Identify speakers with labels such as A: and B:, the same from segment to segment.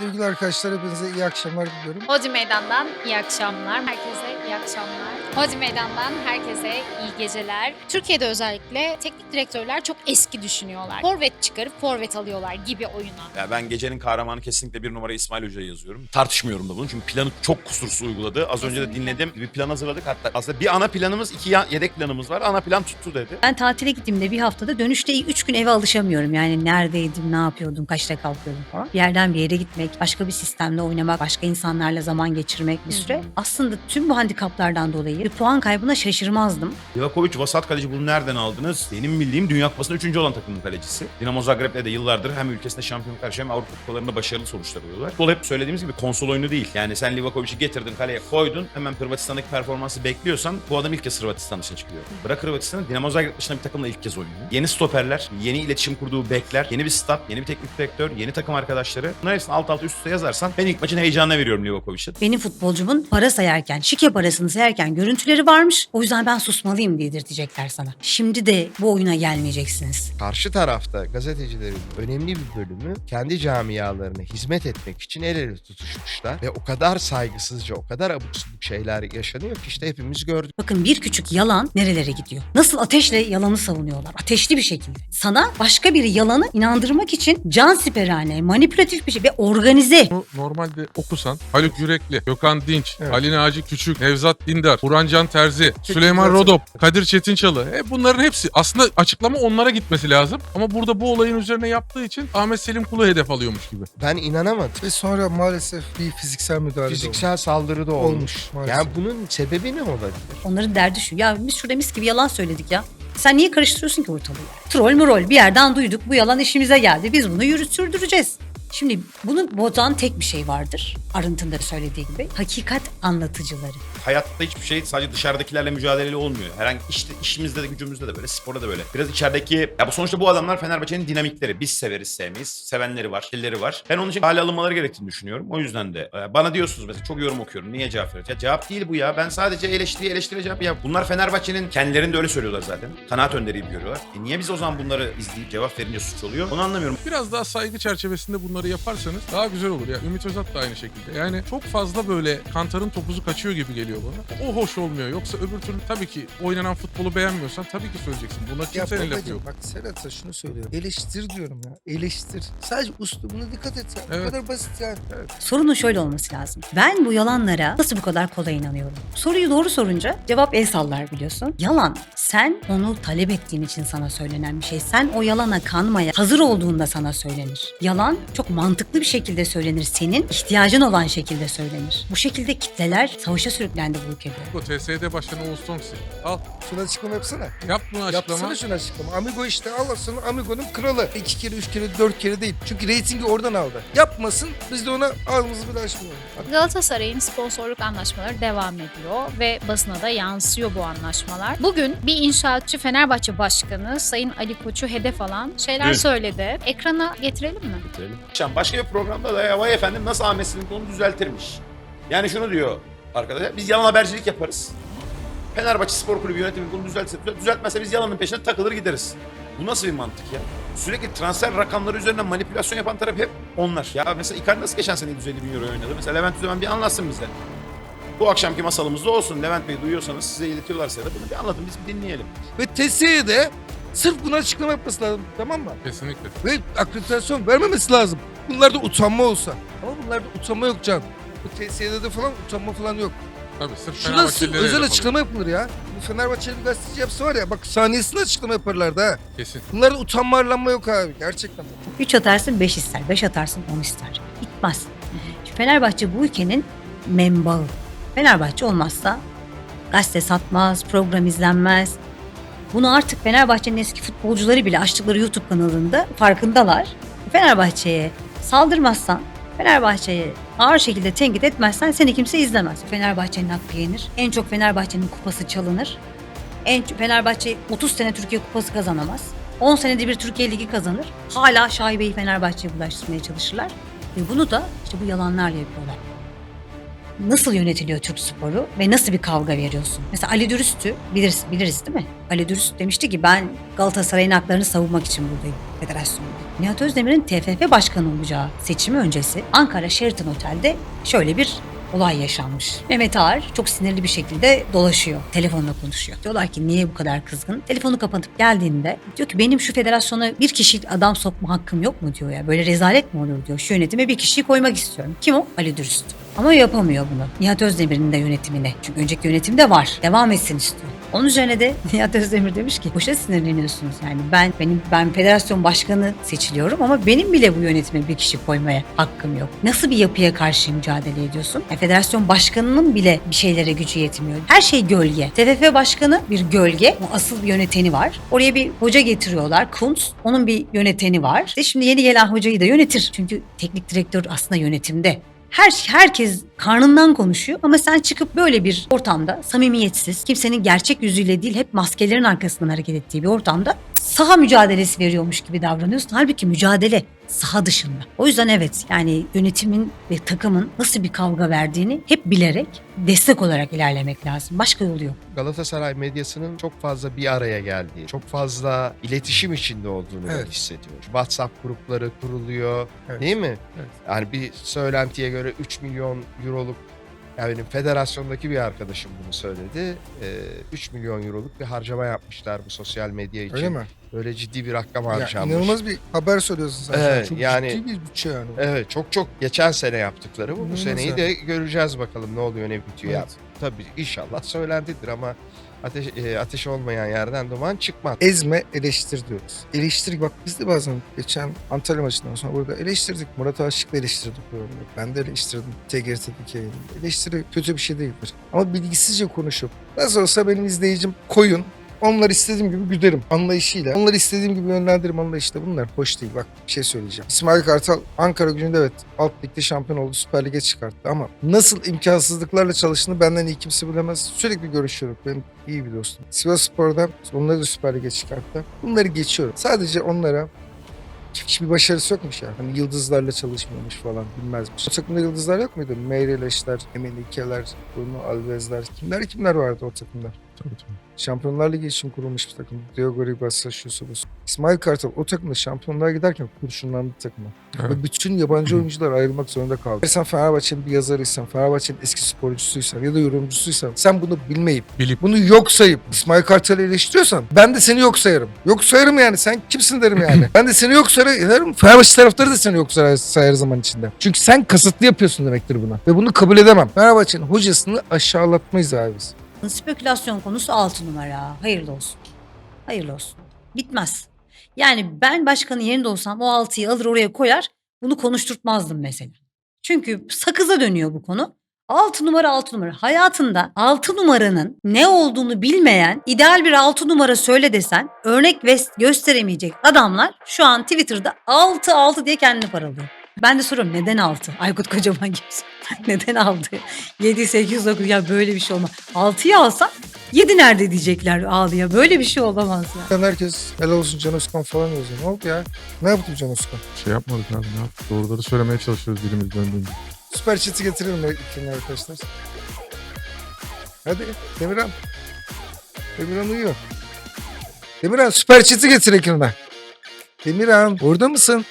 A: Sevgili arkadaşlar hepinize iyi akşamlar diliyorum.
B: Hodi Meydan'dan iyi akşamlar. Herkese iyi akşamlar. Hodi Meydan'dan herkese iyi geceler. Türkiye'de özellikle teknik direktörler çok eski düşünüyorlar. Forvet çıkarıp forvet alıyorlar gibi oyuna.
C: Ya ben gecenin kahramanı kesinlikle bir numara İsmail Hoca'ya yazıyorum. Tartışmıyorum da bunu çünkü planı çok kusursuz uyguladı. Az önce de
B: Kesinlikle.
C: dinledim. Bir plan hazırladık hatta. Aslında bir ana planımız, iki yedek planımız var. Ana plan tuttu dedi.
D: Ben tatile gittiğimde bir haftada dönüşte 3 gün eve alışamıyorum. Yani neredeydim, ne yapıyordum, kaçta kalkıyordum falan. Bir yerden bir yere gitmek, başka bir sistemle oynamak, başka insanlarla zaman geçirmek bir süre. Aslında tüm bu handikaplardan dolayı bir puan kaybına şaşırmazdım.
C: Livakovic vasat kaleci bunu nereden aldınız? Benim bildiğim Dünya Kupası'nda 3. olan takımın kalecisi. Dinamo Zagreb'le de yıllardır hem ülkesinde şampiyonluk karşı hem Avrupa kupalarında başarılı sonuçlar alıyorlar. Futbol hep söylediğimiz gibi konsol oyunu değil. Yani sen Livakovic'i getirdin kaleye koydun hemen Hırvatistan'daki performansı bekliyorsan bu adam ilk kez Hırvatistan dışına çıkıyor. Bırak Hırvatistan'ı Dinamo Zagreb dışında bir takımla ilk kez oynuyor. Yeni stoperler, yeni iletişim kurduğu bekler, yeni bir stat, yeni bir teknik direktör, yeni takım arkadaşları. Bunların hepsini alt alta üst üste yazarsan ben ilk maçın heyecanına veriyorum Livakovic'e.
D: Benim futbolcumun para sayarken, şike parasını sayarken görüntüleri varmış. O yüzden ben susmalıyım dedirtecekler sana. Şimdi de bu oyuna gelmeyeceksiniz.
E: Karşı tarafta gazetecilerin önemli bir bölümü kendi camialarına hizmet etmek için el ele tutuşmuşlar. Ve o kadar saygısızca, o kadar abuk şeyler yaşanıyor ki işte hepimiz gördük.
D: Bakın bir küçük yalan nerelere gidiyor? Nasıl ateşle yalanı savunuyorlar? Ateşli bir şekilde. Sana başka bir yalanı inandırmak için can siperhane, manipülatif bir şey ve organize.
F: Bunu normalde okusan Haluk Yürekli, Gökhan Dinç,
A: Evet.
F: Ali Naci Küçük, Nevzat Dindar, Burhancan Terzi, Süleyman Rodop, Kadir Çetinçalı. E bunların hepsi aslında açıklama onlara gitmesi lazım. Ama burada bu olayın üzerine yaptığı için Ahmet Selim Kulu hedef alıyormuş gibi.
E: Ben inanamadım.
A: Ve sonra maalesef bir fiziksel müdahale de
E: Fiziksel saldırı da
A: olmuş.
E: olmuş.
A: olmuş maalesef.
E: Yani bunun sebebi ne olabilir?
D: Onların derdi şu. Ya biz şurada mis gibi yalan söyledik ya. Sen niye karıştırıyorsun ki ortalığı? Troll mü rol bir yerden duyduk. Bu yalan işimize geldi. Biz bunu yürü sürdüreceğiz. Şimdi bunun bozan tek bir şey vardır. Arıntı'nda söylediği gibi. Hakikat anlatıcıları.
C: hayatta hiçbir şey sadece dışarıdakilerle mücadeleyle olmuyor. Herhangi işte işimizde de gücümüzde de böyle, sporda da böyle. Biraz içerideki ya bu sonuçta bu adamlar Fenerbahçe'nin dinamikleri. Biz severiz, sevmeyiz. Sevenleri var, killeri var. Ben onun için hale alınmaları gerektiğini düşünüyorum. O yüzden de e, bana diyorsunuz mesela çok yorum okuyorum. Niye cevap veriyorsun? Ya cevap değil bu ya. Ben sadece eleştiri eleştiri cevap. Ya bunlar Fenerbahçe'nin kendilerini de öyle söylüyorlar zaten. Kanaat önderi gibi görüyorlar. E niye biz o zaman bunları izleyip cevap verince suç oluyor? Onu anlamıyorum.
F: Biraz daha saygı çerçevesinde bunları yaparsanız daha güzel olur. Ya Ümit Özat da aynı şekilde. Yani çok fazla böyle kantarın topuzu kaçıyor gibi geliyor bana. O hoş olmuyor. Yoksa öbür türlü tabii ki oynanan futbolu beğenmiyorsan tabii ki söyleyeceksin. Buna
A: Ya
F: kimsenin lafı yok.
A: bak Serhat'a şunu söylüyorum. Eleştir diyorum ya. Eleştir. Sadece uslubuna dikkat et. ya. Bu
F: Evet.
A: kadar basit yani.
D: Sorunun şöyle olması lazım. Ben bu yalanlara nasıl bu kadar kolay inanıyorum? Soruyu doğru sorunca cevap el sallar biliyorsun. Yalan. Sen onu talep ettiğin için sana söylenen bir şey. Sen o yalana kanmaya hazır olduğunda sana söylenir. Yalan çok mantıklı bir şekilde söylenir. Senin ihtiyacın olan şekilde söylenir. Bu şekilde kitleler savaşa sürüklendi bu ülkede.
F: Bu TSD Başkanı Oğuz Tomsi. Al
A: Şuna açıklama yapsana.
F: yap bunu açıklama.
A: Yapsana şunu açıklama. Amigo işte al sana Amigo'nun kralı. İki kere, üç kere, dört kere değil. Çünkü reytingi oradan aldı. Yapmasın biz de ona ağzımızı bile açmayalım.
B: Galatasaray'ın sponsorluk anlaşmaları devam ediyor ve basına da yansıyor bu anlaşmalar. Bugün bir inşaatçı Fenerbahçe Başkanı Sayın Ali Koç'u hedef alan şeyler söyledi. Ekrana getirelim mi?
C: bitirelim. Akşam başka bir programda da ya vay efendim nasıl Ahmet Selim onu düzeltirmiş. Yani şunu diyor arkadaşlar biz yalan habercilik yaparız. Fenerbahçe Spor Kulübü yönetimi bunu düzeltse, düzeltmezse biz yalanın peşine takılır gideriz. Bu nasıl bir mantık ya? Sürekli transfer rakamları üzerinden manipülasyon yapan taraf hep onlar. Ya mesela Icardi nasıl geçen sene 150 bin euro oynadı? Mesela Levent Üzemen bir anlatsın bize. Bu akşamki masalımızda olsun. Levent Bey duyuyorsanız size iletiyorlarsa da bunu bir anlatın biz bir dinleyelim.
A: Ve TSE'ye de sırf buna açıklama yapması lazım. Tamam mı?
F: Kesinlikle.
A: Ve akreditasyon vermemesi lazım. Bunlarda utanma olsa. Ama bunlarda utanma yok Can. Bu TSE'de de falan utanma falan yok.
F: Tabii sırf
A: Şurada sırf özel
F: hedef
A: açıklama yapılır ya. Bu Fenerbahçeli bir gazeteci yapsa var ya bak saniyesinde açıklama yaparlardı ha.
F: Kesin.
A: Bunlarda utanma arlanma yok abi gerçekten.
D: 3 atarsın 5 ister, 5 atarsın 10 ister. Bitmez. Şimdi Fenerbahçe bu ülkenin menbaı. Fenerbahçe olmazsa gazete satmaz, program izlenmez. Bunu artık Fenerbahçe'nin eski futbolcuları bile açtıkları YouTube kanalında farkındalar. Fenerbahçe'ye saldırmazsan, Fenerbahçe'ye ağır şekilde tenkit etmezsen seni kimse izlemez. Fenerbahçe'nin hakkı yenir. En çok Fenerbahçe'nin kupası çalınır. En Fenerbahçe 30 sene Türkiye Kupası kazanamaz. 10 senede bir Türkiye Ligi kazanır. Hala şaibeyi Fenerbahçe'ye bulaştırmaya çalışırlar. Ve bunu da işte bu yalanlarla yapıyorlar. Nasıl yönetiliyor Türk sporu ve nasıl bir kavga veriyorsun? Mesela Ali Dürüst'ü biliriz, biliriz değil mi? Ali Dürüst demişti ki ben Galatasaray'ın haklarını savunmak için buradayım. federasyonda. Nihat Özdemir'in TFF başkanı olacağı seçimi öncesi Ankara Sheraton Otel'de şöyle bir olay yaşanmış. Mehmet Ağar çok sinirli bir şekilde dolaşıyor. Telefonla konuşuyor. Diyorlar ki niye bu kadar kızgın? Telefonu kapatıp geldiğinde diyor ki benim şu federasyona bir kişi adam sokma hakkım yok mu diyor ya. Böyle rezalet mi olur diyor. Şu yönetime bir kişiyi koymak istiyorum. Kim o? Ali Dürüst. Ama yapamıyor bunu. Nihat Özdemir'in de yönetimine. Çünkü önceki yönetimde var. Devam etsin istiyor. Onun üzerine de Nihat Özdemir demiş ki boşa sinirleniyorsunuz yani ben benim ben federasyon başkanı seçiliyorum ama benim bile bu yönetime bir kişi koymaya hakkım yok. Nasıl bir yapıya karşı mücadele ediyorsun? Yani federasyon başkanının bile bir şeylere gücü yetmiyor. Her şey gölge. TFF başkanı bir gölge. O asıl yöneteni var. Oraya bir hoca getiriyorlar. Kuntz. Onun bir yöneteni var. İşte şimdi yeni gelen hocayı da yönetir. Çünkü teknik direktör aslında yönetimde. Her herkes karnından konuşuyor ama sen çıkıp böyle bir ortamda samimiyetsiz, kimsenin gerçek yüzüyle değil hep maskelerin arkasından hareket ettiği bir ortamda saha mücadelesi veriyormuş gibi davranıyorsun. Halbuki mücadele saha dışında. O yüzden evet yani yönetimin ve takımın nasıl bir kavga verdiğini hep bilerek destek olarak ilerlemek lazım. Başka yolu yok.
E: Galatasaray medyasının çok fazla bir araya geldiği, çok fazla iletişim içinde olduğunu ben
A: Evet.
E: hissediyorum. WhatsApp grupları kuruluyor,
A: Evet.
E: değil mi?
A: Evet.
E: Yani bir söylentiye göre 3 milyon euroluk yani benim federasyondaki bir arkadaşım bunu söyledi. Ee, 3 milyon euroluk bir harcama yapmışlar bu sosyal medya için.
A: Öyle mi?
E: Böyle ciddi bir rakam
A: Ya,
E: harcanmış.
A: inanılmaz bir haber söylüyorsun sen.
E: Evet,
A: Çok
E: yani-
A: ciddi bir bütçe yani.
E: Evet çok çok geçen sene yaptıkları bu. Bu seneyi de göreceğiz bakalım ne oluyor ne bitiyor. Ya,
A: Evet.
E: tabii inşallah söylentidir ama ateş, e, ateş olmayan yerden duman çıkmaz.
A: Ezme eleştir diyoruz. Eleştir bak biz de bazen geçen Antalya maçından sonra burada eleştirdik. Murat Aşık'la eleştirdik. arada. Ben de eleştirdim TGRT'deki yayında. Eleştiri kötü bir şey değildir. Ama bilgisizce konuşup nasıl olsa benim izleyicim koyun. Onlar istediğim gibi güderim anlayışıyla. Onları istediğim gibi yönlendiririm anlayışıyla. Bunlar hoş değil. Bak bir şey söyleyeceğim. İsmail Kartal Ankara gücünde evet alt ligde şampiyon oldu. Süper Lig'e çıkarttı ama nasıl imkansızlıklarla çalıştığını benden iyi kimse bilemez. Sürekli görüşüyorum. Benim iyi bir dostum. Sivas Spor'da onları da Süper Lig'e çıkarttı. Bunları geçiyorum. Sadece onlara hiçbir başarısı yokmuş ya. Hani yıldızlarla çalışmıyormuş falan bilmezmiş. O takımda yıldızlar yok muydu? Meyreleşler, Emelikeler, Bruno Alves'ler. Kimler kimler vardı o takımda?
F: Tabii tabii.
A: Şampiyonlar Ligi için kurulmuş bir takım. Diogo Ribas'a, şusu busu. İsmail Kartal o takımda şampiyonluğa giderken kurşunlandı takıma.
F: Evet.
A: Ve bütün yabancı oyuncular ayrılmak zorunda kaldı. Sen Fenerbahçe'nin bir yazarıysan, Fenerbahçe'nin eski sporcusuysan ya da yorumcusuysan sen bunu bilmeyip,
F: Bilip
A: bunu yok sayıp İsmail Kartal'ı eleştiriyorsan ben de seni yok sayarım. Yok sayarım yani sen kimsin derim yani. ben de seni yok sayarım. Fenerbahçe taraftarı da seni yok sayar, sayar zaman içinde. Çünkü sen kasıtlı yapıyorsun demektir buna. Ve bunu kabul edemem. Fenerbahçe'nin hocasını aşağılatmayız abi biz.
D: Spekülasyon konusu 6 numara. Hayırlı olsun. Hayırlı olsun. Bitmez. Yani ben başkanın yerinde olsam o 6'yı alır oraya koyar. Bunu konuşturtmazdım mesela. Çünkü sakıza dönüyor bu konu. 6 numara 6 numara. Hayatında 6 numaranın ne olduğunu bilmeyen ideal bir 6 numara söyle desen örnek gösteremeyecek adamlar şu an Twitter'da 6 6 diye kendini paralıyor. Ben de soruyorum neden 6? Aykut Kocaman gibisin. neden aldı? 7, 8, 9 ya böyle bir şey olmaz. 6'yı alsan 7 nerede diyecekler ağlıya. Böyle bir şey olamaz ya.
A: Yani herkes helal olsun Can Özkan falan yazıyor. Ne oldu ya? Ne yaptı Can Özkan?
F: şey yapmadık abi ne yaptık? Doğruları söylemeye çalışıyoruz dilimiz döndüğünde.
A: Süper chat'i getirelim ekranı arkadaşlar. Hadi Demirhan. Demirhan uyuyor. Demirhan süper chat'i getir ekrana. Demirhan orada mısın?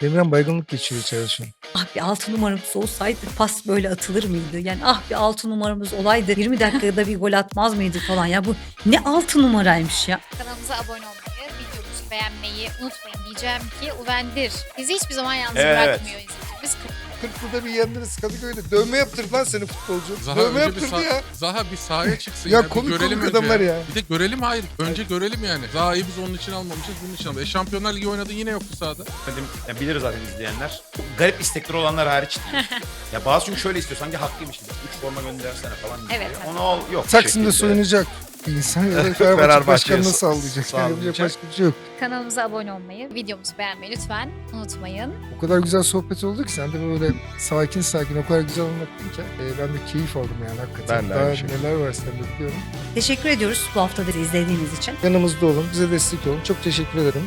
A: Demirhan baygınlık geçiriyor içeride şu an.
D: Ah bir 6 numaramız olsaydı pas böyle atılır mıydı? Yani ah bir 6 numaramız olaydı 20 dakikada bir gol atmaz mıydı falan. Ya bu ne 6 numaraymış ya.
B: Kanalımıza abone olmayı, videomuzu beğenmeyi unutmayın diyeceğim ki Uvendir. Bizi hiçbir zaman yalnız
C: Evet,
B: bırakmıyor izleyicimiz.
A: Kırklı'da bir yendiniz Kadıköy'de. Dövme yaptırdı lan seni futbolcu.
F: Zaha
A: Dövme
F: önce bir
A: yaptırdı ya.
F: Zaha bir sahaya çıksın
A: Ya
F: ya. bir
A: komik
F: görelim
A: komik
F: önce
A: adamlar ya.
F: Bir de görelim hayır. Önce görelim yani. Zaha'yı biz onun için almamışız bunun için almışız. E Şampiyonlar Ligi oynadı yine yoktu sahada.
C: Dedim, ya bilir zaten izleyenler. Garip istekleri olanlar hariç ya bazı çünkü şöyle istiyor sanki hakkıymış gibi. Üç forma göndersene falan diyor.
B: Evet,
C: Onu al yok.
A: Taksim'de soyunacak insan ya da Fenerbahçe başkanını sağlayacak.
E: sağlayacak.
A: Yapacak başka bir şey yok.
B: Kanalımıza abone olmayı, videomuzu beğenmeyi lütfen unutmayın.
A: O kadar güzel sohbet oldu ki sen de böyle sakin sakin o kadar güzel anlattın ki e, ben de keyif aldım yani hakikaten.
E: Ben de
A: Daha
E: aynı şekilde.
A: neler var sende biliyorum.
D: Teşekkür ediyoruz bu haftadır izlediğiniz için.
A: Yanımızda olun, bize destek olun. Çok teşekkür ederim.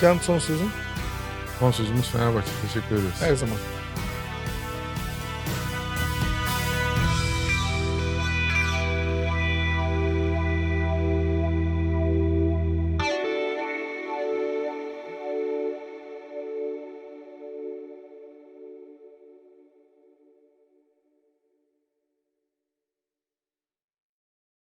A: Can son sözüm
F: Son sözümüz Fenerbahçe. Teşekkür ederiz.
A: her zaman.